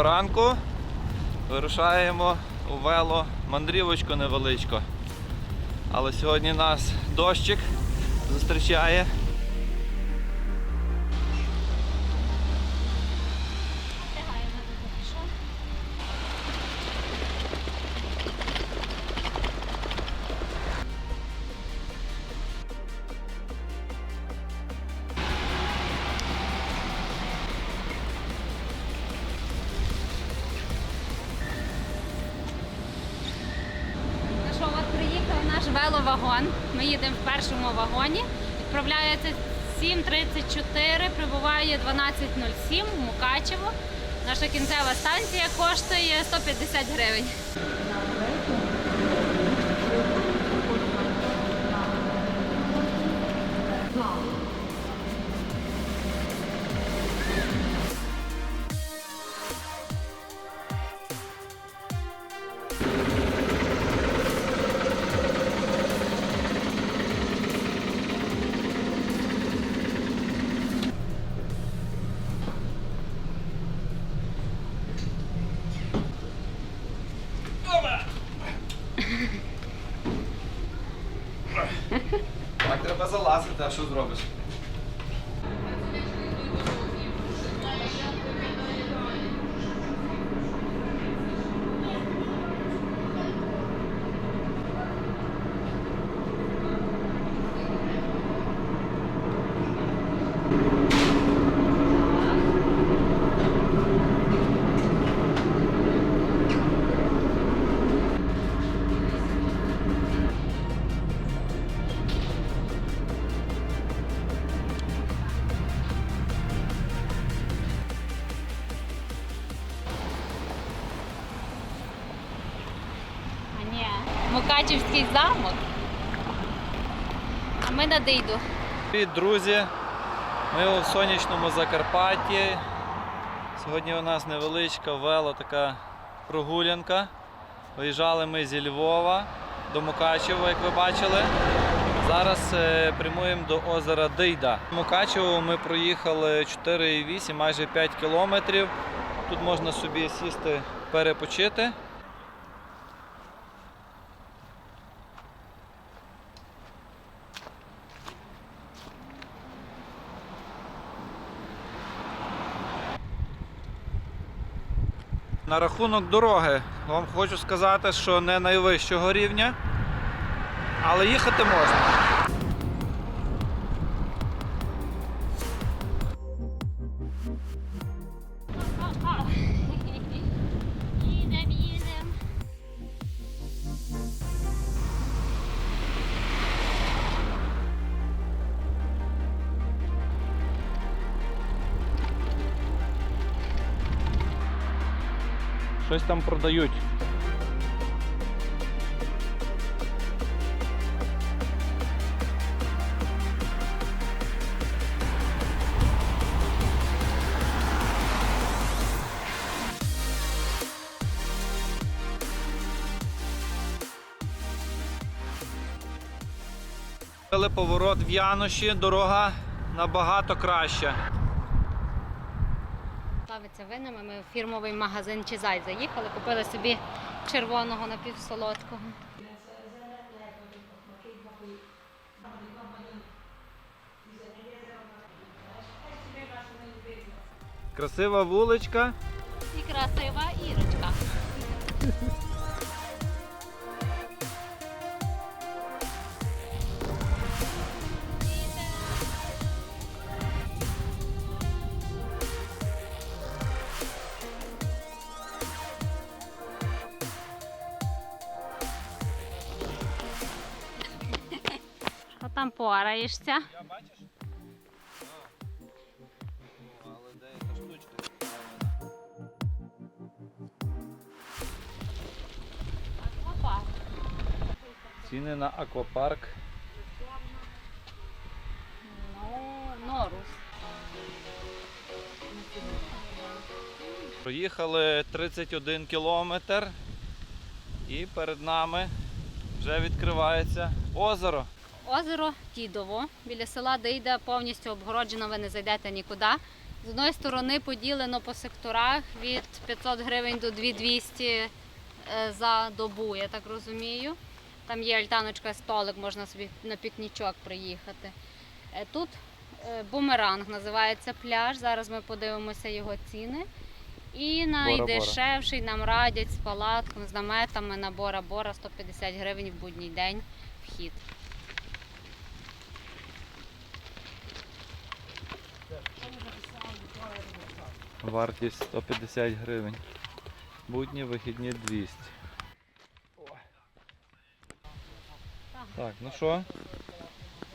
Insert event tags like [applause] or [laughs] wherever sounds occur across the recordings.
Ранку. Вирушаємо у вело мандрівочку невеличко. Але сьогодні нас дощик зустрічає. Веловагон. Ми їдемо в першому вагоні. Відправляється 7.34, прибуває 12.07 в Мукачево. Наша кінцева станція коштує 150 гривень. Так треба залазити, а що зробиш? Мукачівський замок. А ми на Дейду. Привіт, друзі! Ми у сонячному Закарпатті. Сьогодні у нас невеличка вело така прогулянка. Виїжджали ми зі Львова до Мукачева, як ви бачили. Зараз е, прямуємо до озера Дейда. Мукачево ми проїхали 4,8, майже 5 кілометрів. Тут можна собі сісти перепочити. На рахунок дороги вам хочу сказати, що не найвищого рівня, але їхати можна. Щось там продають. Поворот в Яноші, дорога набагато краща. Славиться. Ми в фірмовий магазин Чизай заїхали, купили собі червоного напівсолодкого. Красива вуличка. І красива Ірочка. [laughs] там пораєшся? Я бачиш? Але деяка штучка. Аквапарк. Ціни на аквапарк. Ну, Норус. Проїхали 31 кілометр і перед нами вже відкривається озеро. Озеро Дідово біля села Дейда повністю обгороджено, ви не зайдете нікуди. З одної сторони поділено по секторах від 500 гривень до 2200 е, за добу, я так розумію. Там є альтаночка, столик, можна собі на пікнічок приїхати. Е, Тут е, бумеранг називається пляж. Зараз ми подивимося його ціни. І найдешевший нам радять з палатком, з наметами на Бора-Бора 150 гривень в будній день вхід. Вартість 150 гривень. Будні вихідні 200. Так, ну що?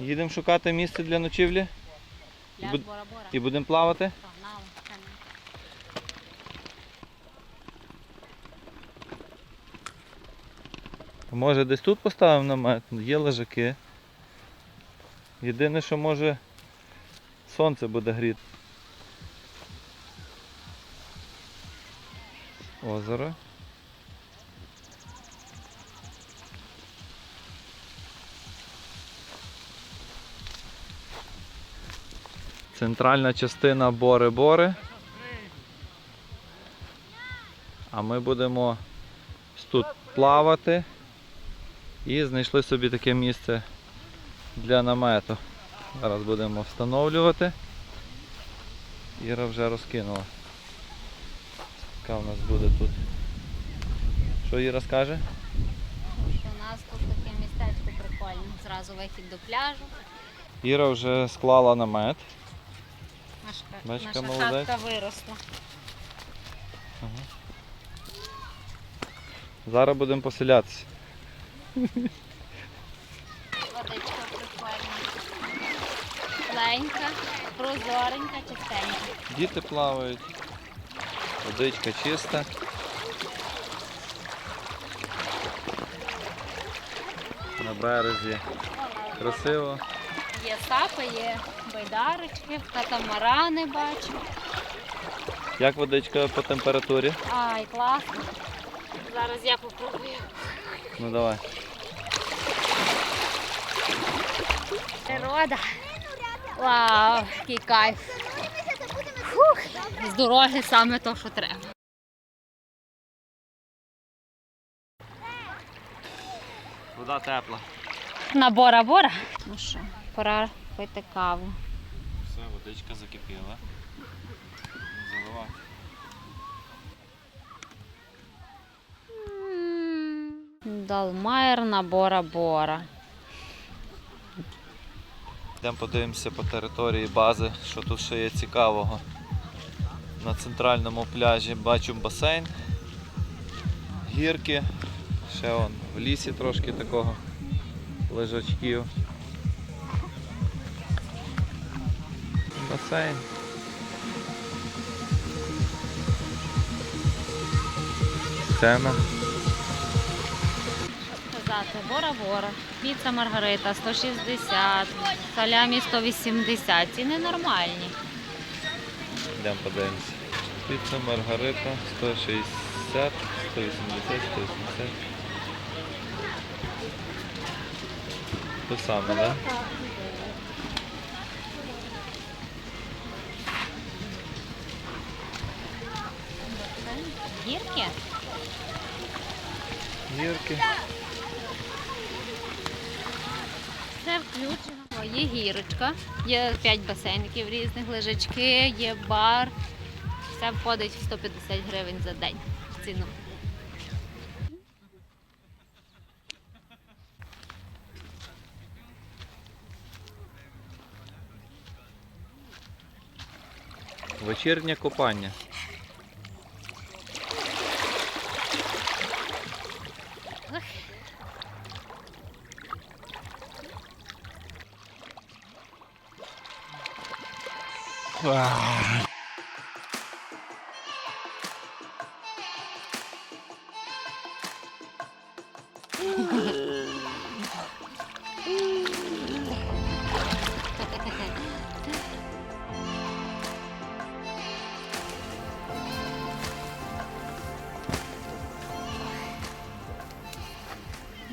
Їдемо шукати місце для ночівлі Пляж буд- і будемо плавати. Може десь тут поставимо намет, є лежаки. Єдине, що може сонце буде гріти. Озеро. Центральна частина Бори-Бори. А ми будемо тут плавати. І знайшли собі таке місце для намету. Зараз будемо встановлювати. Іра вже розкинула. Яка в нас буде тут. Що Іра скаже? Що у нас тут таке містечко прикольне. Зразу вихід до пляжу. Іра вже склала намет. Наша, Бачка, наша молодець. хатка виросла. Зараз будемо поселятися. Водичка прикольна. Ленька, прозоренька, чистенька. Діти плавають. Водичка чиста. На березі красиво. Є сапи, є байдарочки, катамарани бачу. Як водичка по температурі? Ай, класно. Зараз я попробую. Ну давай. Природа. Вау, який кайф. З дороги саме то, що треба. Вода тепла. На бора-бора. Ну що, пора пити каву. Все, водичка закипіла. Заливати. Далмайер на бора-бора. Йдемо подивимося по території бази, що тут ще є цікавого. На центральному пляжі бачу басейн, гірки, ще он в лісі трошки такого лежачків. Басейн. Сцена. Сказати, бора-бора. Піца Маргарита 160, салямі 180. Ціни нормальні. Йдемо подивимося. Піца Маргарита 160, 180, 180. То саме, так? Да? Гірки? Гірки. Все включено. Є гірочка, є 5 басейників різних, лежачки, є бар. Все входить в 150 гривень за день в ціну. Вечірнє купання. Ну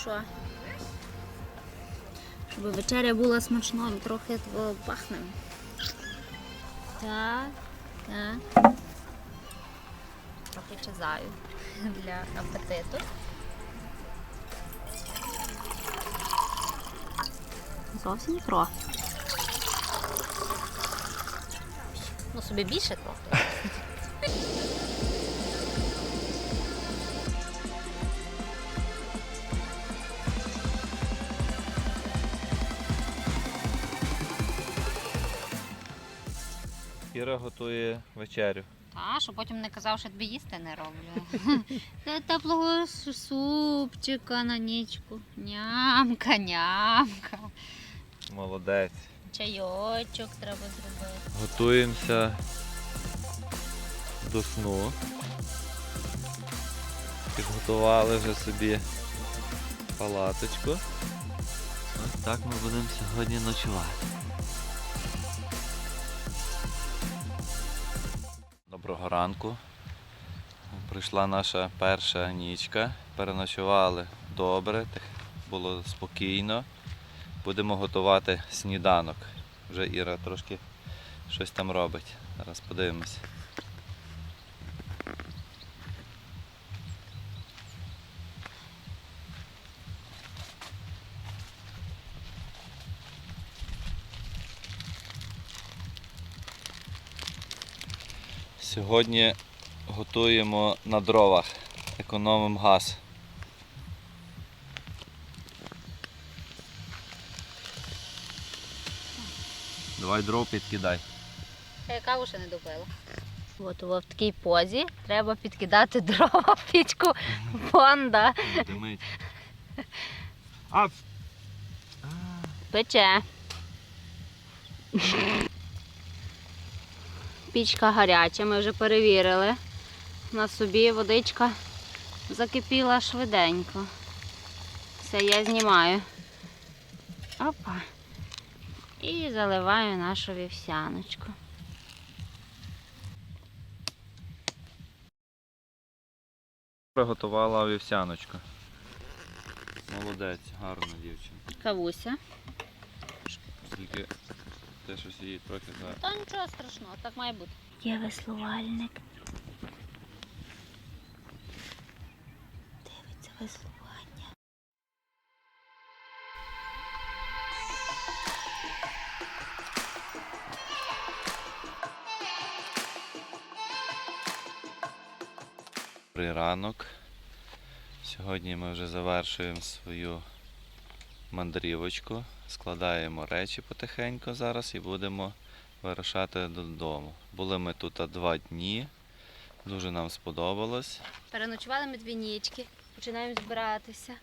що? Щоб вечеря була смачною, трохи пахне. Так. Так. Трохи чизаю для апетиту. Зовсім трохи. Ну, собі більше трохи. [laughs] Іра готує вечерю. Та, щоб потім не казав, що тобі їсти не роблю. [laughs] Та теплого супчика на нічку. Нямка, нямка. Молодець. Чайочок треба зробити. Готуємося до сну. Підготували вже собі палаточку. Ось так ми будемо сьогодні ночувати. Доброго ранку. Прийшла наша перша нічка. Переночували добре, було спокійно. Будемо готувати сніданок. Вже Іра трошки щось там робить. Зараз подивимось. Сьогодні готуємо на дровах, економимо газ. Давай дров підкидай. Я каву ще не допила. От в такій позі треба підкидати дрова в пічку [laughs] фонда. Димить. А, Пече. Пічка гаряча, ми вже перевірили. На собі водичка закипіла швиденько. Все, я знімаю. Опа. І заливаю нашу вівсяночку. приготувала вівсяночку. Молодець, гарна дівчина. Кавуся. Тільки те, що її трохи за. Та нічого страшного, так має бути. Є веслувальник. Дивиться веслування. Добрий ранок. Сьогодні ми вже завершуємо свою мандрівочку. Складаємо речі потихеньку зараз і будемо вирушати додому. Були ми тут два дні. Дуже нам сподобалось. Переночували ми дві нічки, починаємо збиратися.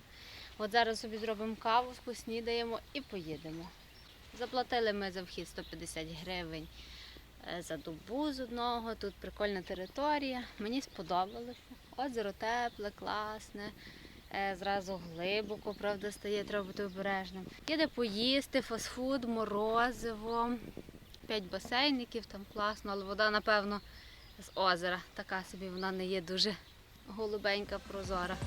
От зараз собі зробимо каву, поснідаємо і поїдемо. Заплатили ми за вхід 150 гривень е, за добу з одного. Тут прикольна територія. Мені сподобалося. Озеро тепле, класне. Е, Зразу глибоко, правда, стає, треба бути обережним. Є де поїсти, фастфуд, морозиво, п'ять басейників, там класно, але вода, напевно, з озера. Така собі вона не є дуже голубенька, прозора.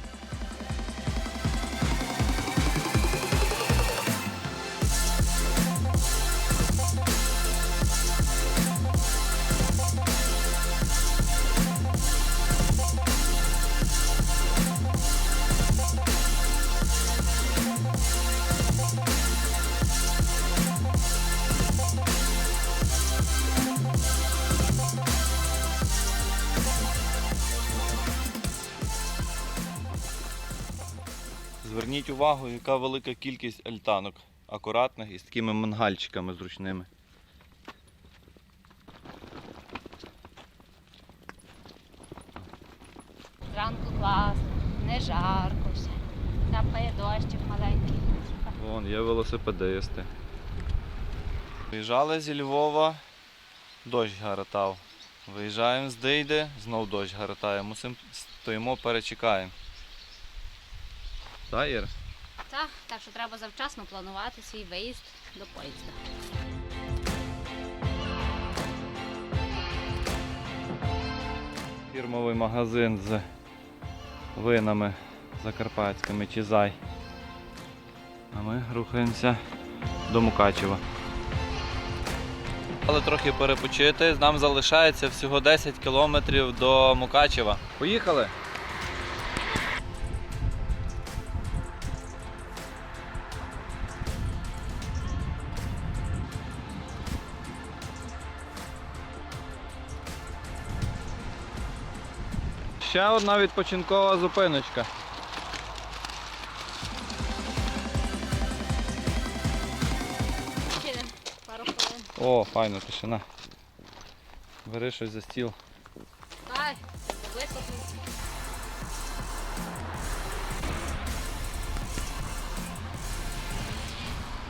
Увагу, яка велика кількість альтанок. Акуратних і з такими мангальчиками зручними. Зранку класно, не жарко все. Капає дощик маленький. Вон, є велосипедисти. Виїжджали зі Львова, дощ гаратав. Виїжджаємо з Дейди, знов дощ гаратає. Мусимо стоїмо, перечекаємо. Так, Ір? Так, так що треба завчасно планувати свій виїзд до поїзда. Фірмовий магазин з винами закарпатськими Чизай. А ми рухаємося до Мукачева. Але трохи перепочити. Нам залишається всього 10 кілометрів до Мукачева. Поїхали! Ще одна відпочинкова зупиночка. О, файно, тишина. Бери щось за стіл. Ай.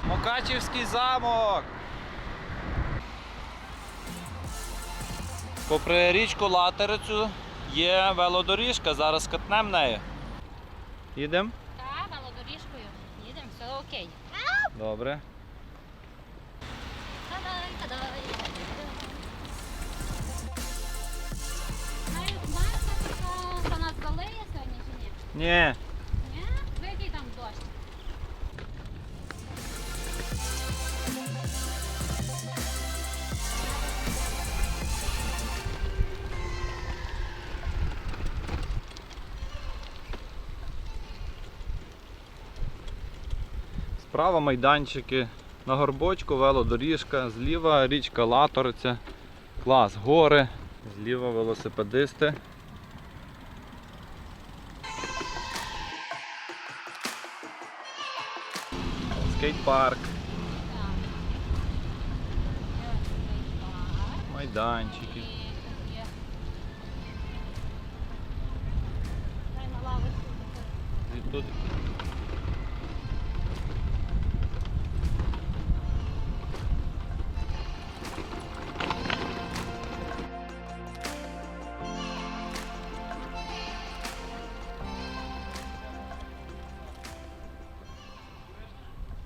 Мукачівський замок. Попри річку Латерицю є велодоріжка, зараз катнемо нею. Їдемо? Так, велодоріжкою. Їдемо, все окей. Добре. Тадай, тадай. Знаєш, знаєш, що, нас залиє сьогодні чи? Ні. Ні? Справа майданчики. На горбочку велодоріжка, зліва річка Латориця. Клас, гори. Зліва велосипедисти. Скейт-парк, майданчики. Тут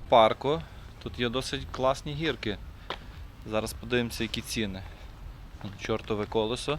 парку. Тут є досить класні гірки. Зараз подивимося, які ціни. Чортове колесо.